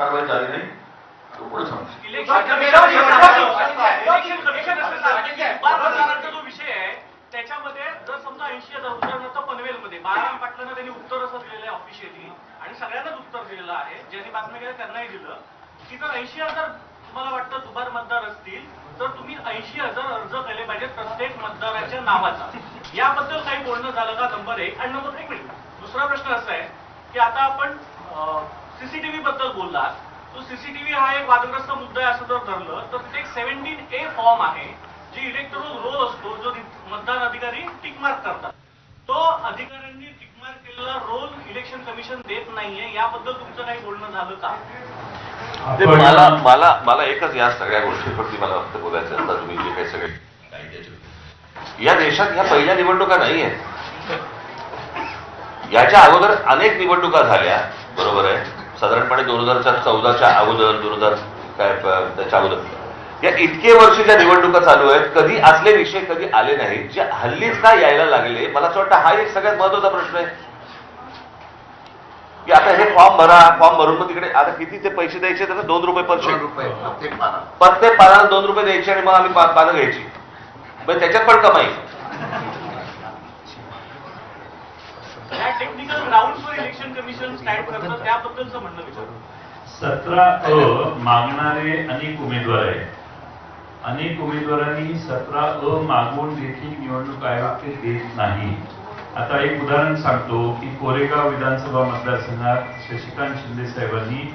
कारवाई झाली नाही तो पुढे सांगतो विषय आहे त्याच्यामध्ये जर समजा ऐंशी हजार उदाहरणार्थ पनवेलमध्ये बाळाराम पाटलांना त्यांनी उत्तर असं दिलेलं आहे ऑफिशियली आणि सगळ्यांनाच उत्तर दिलेलं आहे ज्यांनी बातम्या केल्या त्यांनाही दिलं की जर ऐंशी हजार तुम्हाला वाटतं दुबार मतदार असतील तर तुम्ही ऐंशी हजार अर्ज केले पाहिजेत प्रत्येक मतदाराच्या नावाचा याबद्दल काही बोलणं झालं का नंबर एक आणि नंबर एक मिनिट दुसरा प्रश्न असा आहे की आता आपण सीसीटीव्ही बद्दल बोललात. तो सीसीटीव्ही हा एक वादग्रस्त मुद्दा आहे असं जर धरलं तर तिथे एक सेव्हन्टीन ए फॉर्म आहे जी इलेक्ट्रोल रोल असतो जो मतदान अधिकारी टिकमार्क करतात. तो अधिकाऱ्यांनी टिकमार्क केलेला रोल इलेक्शन कमिशन देत नाहीये याबद्दल तुमचं काही बोलणं झालं का? ते मला मला मला एकच या सगळ्या गोष्टीवरती मला फक्त बोलायचं आहे. आता तुम्ही जे काही सगळे. या देशात ह्या पहिल्या निवडणुका नाही आहेत याच्या अगोदर अनेक निवडणुका झाल्या. बरोबर आहे? साधारणपणे दोन हजारच्या चौदाच्या अगोदर दोन हजार काय त्याच्या अगोदर. या इतके वर्ष ज्या निवडणुका चालू आहेत कधी असले विषय कधी आले नाहीत जे हल्लीच का यायला लागले मला असं वाटतं हा एक सगळ्यात महत्त्वाचा प्रश्न आहे. की आता हे फॉर्म भरा फॉर्म भरून मग तिकडे आता किती ते पैसे द्यायचे तर दोन रुपये पर शीट प्रत्येक पाना प्रत्येक पानाला दोन रुपये द्यायचे आणि मग आम्ही पानं घ्यायची. पण त्याच्यात पण कमाई या टेक्निकल ग्राउंडवर इलेक्शन कमिशन स्टँड करतं त्याबद्दलचं म्हणणं विचारू. सतरा अ मागणारे अनेक उमेदवार आहेत. अनेक उमेदवारांनी सतरा अ मागून देखील निवडणूक आयोग ते देत नाही. आता एक उदाहरण सांगतो की कोरेगाव विधानसभा मतदारसंघात शशिकांत शिंदे साहेबांनी